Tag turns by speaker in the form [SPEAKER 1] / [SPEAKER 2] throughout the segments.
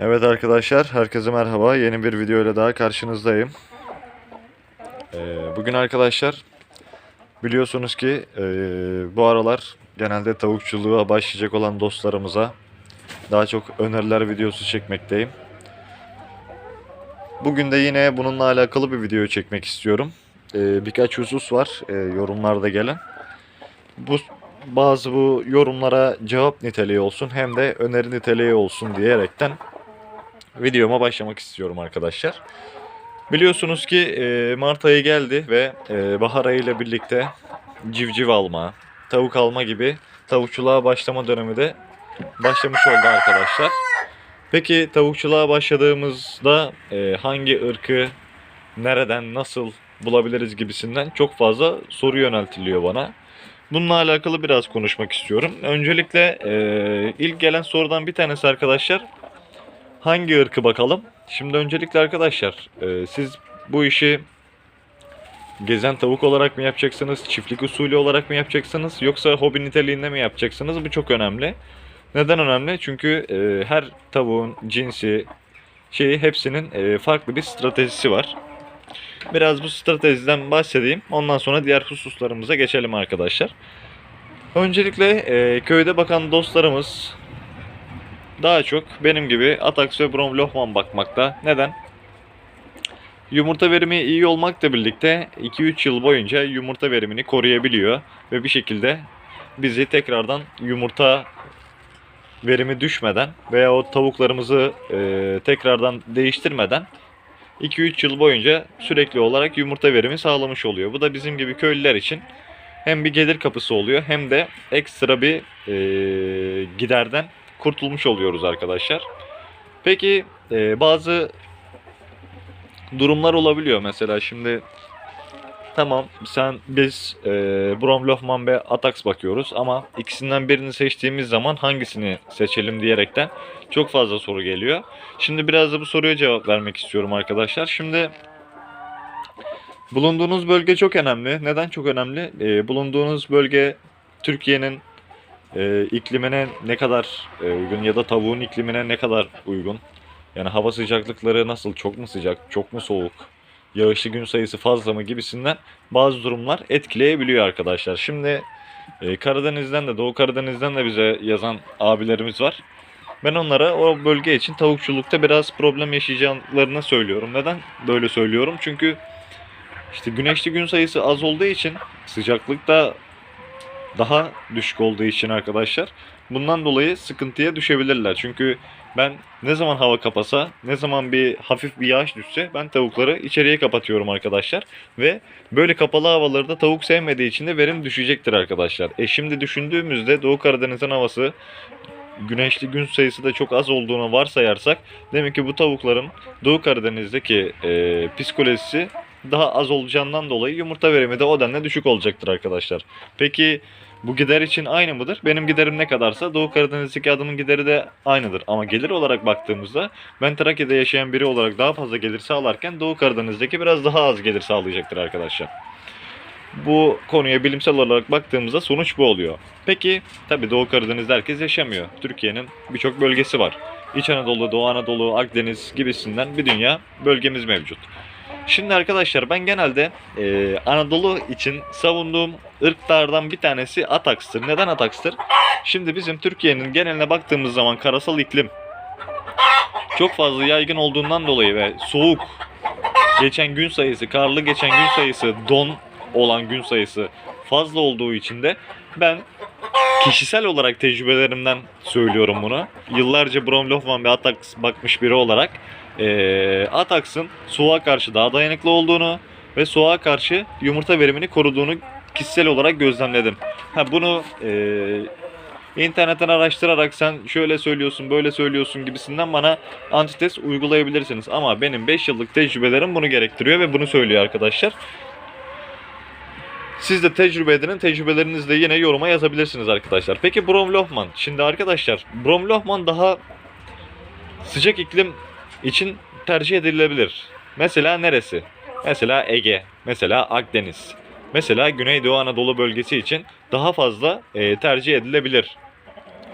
[SPEAKER 1] Evet arkadaşlar, herkese merhaba. Yeni bir video ile daha karşınızdayım. Ee, bugün arkadaşlar biliyorsunuz ki ee, bu aralar genelde tavukçuluğa başlayacak olan dostlarımıza daha çok öneriler videosu çekmekteyim. Bugün de yine bununla alakalı bir video çekmek istiyorum. Ee, birkaç husus var ee, yorumlarda gelen. Bu bazı bu yorumlara cevap niteliği olsun hem de öneri niteliği olsun diyerekten videoma başlamak istiyorum arkadaşlar. Biliyorsunuz ki e, Mart ayı geldi ve e, bahar ayı ile birlikte civciv alma, tavuk alma gibi tavukçuluğa başlama dönemi de başlamış oldu arkadaşlar. Peki tavukçuluğa başladığımızda e, hangi ırkı nereden nasıl bulabiliriz gibisinden çok fazla soru yöneltiliyor bana. Bununla alakalı biraz konuşmak istiyorum. Öncelikle e, ilk gelen sorudan bir tanesi arkadaşlar hangi ırkı bakalım? Şimdi öncelikle arkadaşlar e, siz bu işi gezen tavuk olarak mı yapacaksınız? Çiftlik usulü olarak mı yapacaksınız? Yoksa hobi niteliğinde mi yapacaksınız? Bu çok önemli. Neden önemli? Çünkü e, her tavuğun cinsi şeyi hepsinin e, farklı bir stratejisi var. Biraz bu stratejiden bahsedeyim. Ondan sonra diğer hususlarımıza geçelim arkadaşlar. Öncelikle e, köyde bakan dostlarımız daha çok benim gibi Atax ve Bromlohman bakmakta. Neden? Yumurta verimi iyi olmakla birlikte 2-3 yıl boyunca yumurta verimini koruyabiliyor ve bir şekilde bizi tekrardan yumurta verimi düşmeden veya o tavuklarımızı e, tekrardan değiştirmeden 2-3 yıl boyunca sürekli olarak yumurta verimi sağlamış oluyor. Bu da bizim gibi köylüler için hem bir gelir kapısı oluyor hem de ekstra bir e, giderden kurtulmuş oluyoruz arkadaşlar. Peki e, bazı durumlar olabiliyor. Mesela şimdi tamam sen biz e, Bromlofman ve Atax bakıyoruz ama ikisinden birini seçtiğimiz zaman hangisini seçelim diyerekten çok fazla soru geliyor. Şimdi biraz da bu soruya cevap vermek istiyorum arkadaşlar. Şimdi bulunduğunuz bölge çok önemli. Neden çok önemli? E, bulunduğunuz bölge Türkiye'nin e, iklimine ne kadar e, uygun ya da tavuğun iklimine ne kadar uygun? Yani hava sıcaklıkları nasıl? Çok mu sıcak? Çok mu soğuk? Yağışlı gün sayısı fazla mı gibisinden bazı durumlar etkileyebiliyor arkadaşlar. Şimdi e, Karadeniz'den de Doğu Karadeniz'den de bize yazan abilerimiz var. Ben onlara o bölge için tavukçulukta biraz problem yaşayacaklarını söylüyorum. Neden böyle söylüyorum? Çünkü işte güneşli gün sayısı az olduğu için sıcaklık da daha düşük olduğu için arkadaşlar bundan dolayı sıkıntıya düşebilirler. Çünkü ben ne zaman hava kapasa, ne zaman bir hafif bir yağış düşse ben tavukları içeriye kapatıyorum arkadaşlar. Ve böyle kapalı havalarda tavuk sevmediği için de verim düşecektir arkadaşlar. E şimdi düşündüğümüzde Doğu Karadeniz'in havası güneşli gün sayısı da çok az olduğunu varsayarsak demek ki bu tavukların Doğu Karadeniz'deki e, psikolojisi daha az olacağından dolayı yumurta verimi de o denli düşük olacaktır arkadaşlar. Peki bu gider için aynı mıdır? Benim giderim ne kadarsa Doğu Karadeniz'deki adamın gideri de aynıdır. Ama gelir olarak baktığımızda ben Trakya'da yaşayan biri olarak daha fazla gelir sağlarken Doğu Karadeniz'deki biraz daha az gelir sağlayacaktır arkadaşlar. Bu konuya bilimsel olarak baktığımızda sonuç bu oluyor. Peki tabi Doğu Karadeniz'de herkes yaşamıyor. Türkiye'nin birçok bölgesi var. İç Anadolu, Doğu Anadolu, Akdeniz gibisinden bir dünya bölgemiz mevcut. Şimdi arkadaşlar ben genelde e, Anadolu için savunduğum ırklardan bir tanesi Ataks'tır. Neden Ataks'tır? Şimdi bizim Türkiye'nin geneline baktığımız zaman karasal iklim çok fazla yaygın olduğundan dolayı ve soğuk geçen gün sayısı, karlı geçen gün sayısı, don olan gün sayısı fazla olduğu için de ben kişisel olarak tecrübelerimden söylüyorum bunu. Yıllarca Bromlofman ve Atax bakmış biri olarak e, Atax'ın soğuğa karşı daha dayanıklı olduğunu ve soğuğa karşı yumurta verimini koruduğunu kişisel olarak gözlemledim. Ha bunu e, internetten araştırarak sen şöyle söylüyorsun böyle söylüyorsun gibisinden bana antites uygulayabilirsiniz. Ama benim 5 yıllık tecrübelerim bunu gerektiriyor ve bunu söylüyor arkadaşlar. Siz de tecrübe edinin. Tecrübelerinizi de yine yoruma yazabilirsiniz arkadaşlar. Peki Bromlofman. Şimdi arkadaşlar Bromlofman daha sıcak iklim için tercih edilebilir. Mesela neresi? Mesela Ege. Mesela Akdeniz. Mesela Güneydoğu Anadolu bölgesi için daha fazla e, tercih edilebilir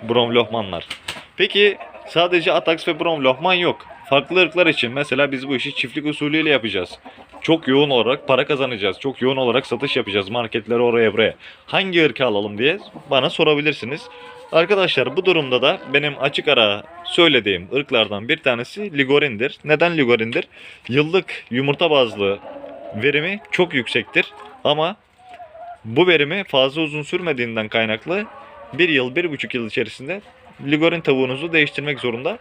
[SPEAKER 1] Bromlohmanlar. Peki Sadece Atax ve Brom Lohman yok. Farklı ırklar için mesela biz bu işi çiftlik usulüyle yapacağız. Çok yoğun olarak para kazanacağız. Çok yoğun olarak satış yapacağız marketlere oraya buraya. Hangi ırkı alalım diye bana sorabilirsiniz. Arkadaşlar bu durumda da benim açık ara söylediğim ırklardan bir tanesi Ligorin'dir. Neden Ligorin'dir? Yıllık yumurta bazlı verimi çok yüksektir ama bu verimi fazla uzun sürmediğinden kaynaklı bir yıl, bir buçuk yıl içerisinde Ligorin tavuğunuzu değiştirmek zorunda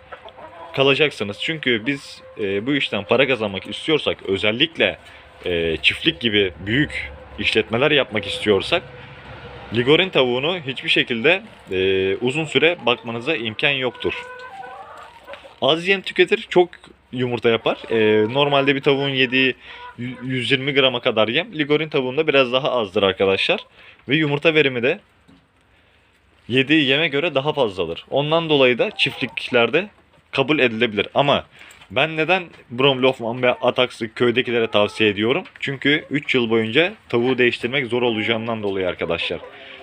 [SPEAKER 1] kalacaksınız. Çünkü biz e, bu işten para kazanmak istiyorsak özellikle e, çiftlik gibi büyük işletmeler yapmak istiyorsak Ligorin tavuğunu hiçbir şekilde e, uzun süre bakmanıza imkan yoktur. Az yem tüketir, çok yumurta yapar. E, normalde bir tavuğun yediği y- 120 grama kadar yem, Ligorin tavuğunda biraz daha azdır arkadaşlar. Ve yumurta verimi de yediği yeme göre daha fazladır. Ondan dolayı da çiftliklerde kabul edilebilir. Ama ben neden Bromlofman ve Atax'ı köydekilere tavsiye ediyorum? Çünkü 3 yıl boyunca tavuğu değiştirmek zor olacağından dolayı arkadaşlar.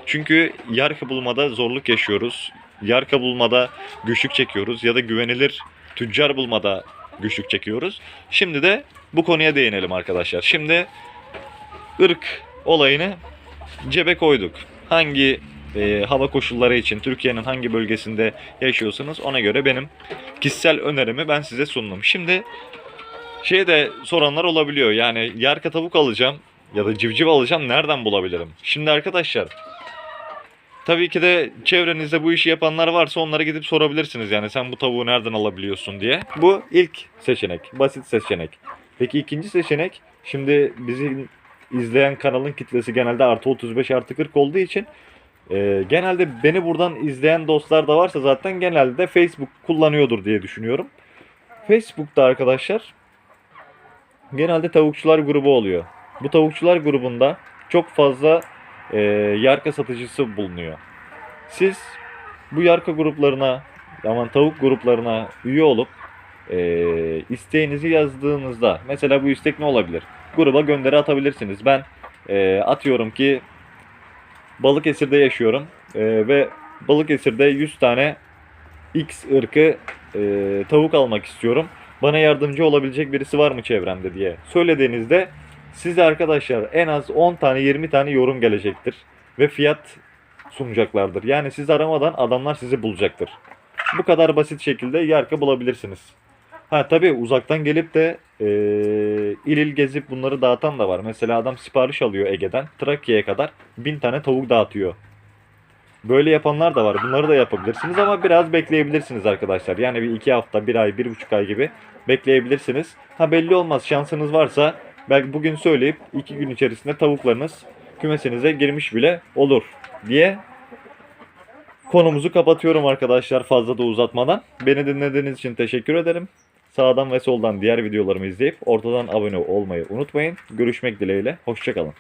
[SPEAKER 1] Çünkü yarka bulmada zorluk yaşıyoruz. Yarka bulmada güçlük çekiyoruz ya da güvenilir tüccar bulmada güçlük çekiyoruz. Şimdi de bu konuya değinelim arkadaşlar. Şimdi ırk olayını cebe koyduk. Hangi e, hava koşulları için Türkiye'nin hangi bölgesinde yaşıyorsanız ona göre benim kişisel önerimi ben size sundum. Şimdi şey de soranlar olabiliyor. Yani yarka tavuk alacağım ya da civciv alacağım nereden bulabilirim? Şimdi arkadaşlar tabii ki de çevrenizde bu işi yapanlar varsa onlara gidip sorabilirsiniz. Yani sen bu tavuğu nereden alabiliyorsun diye. Bu ilk seçenek. Basit seçenek. Peki ikinci seçenek şimdi bizi izleyen kanalın kitlesi genelde artı 35 artı 40 olduğu için e, genelde beni buradan izleyen dostlar da varsa zaten genelde Facebook kullanıyordur diye düşünüyorum. Facebook'ta arkadaşlar genelde tavukçular grubu oluyor. Bu tavukçular grubunda çok fazla e, yarka satıcısı bulunuyor. Siz bu yarka gruplarına, aman tavuk gruplarına üye olup e, isteğinizi yazdığınızda mesela bu istek ne olabilir? Gruba gönderi atabilirsiniz. Ben e, atıyorum ki Balıkesir'de yaşıyorum e, ve Balıkesir'de 100 tane X ırkı e, tavuk almak istiyorum. Bana yardımcı olabilecek birisi var mı çevremde diye söylediğinizde size arkadaşlar en az 10 tane 20 tane yorum gelecektir ve fiyat sunacaklardır. Yani siz aramadan adamlar sizi bulacaktır. Bu kadar basit şekilde yarka bulabilirsiniz. Ha tabi uzaktan gelip de e, il il gezip bunları dağıtan da var. Mesela adam sipariş alıyor Ege'den Trakya'ya kadar bin tane tavuk dağıtıyor. Böyle yapanlar da var. Bunları da yapabilirsiniz ama biraz bekleyebilirsiniz arkadaşlar. Yani bir iki hafta, bir ay, bir buçuk ay gibi bekleyebilirsiniz. Ha belli olmaz. Şansınız varsa belki bugün söyleyip iki gün içerisinde tavuklarınız kümesinize girmiş bile olur diye konumuzu kapatıyorum arkadaşlar fazla da uzatmadan. Beni dinlediğiniz için teşekkür ederim. Sağdan ve soldan diğer videolarımı izleyip ortadan abone olmayı unutmayın. Görüşmek dileğiyle. Hoşçakalın.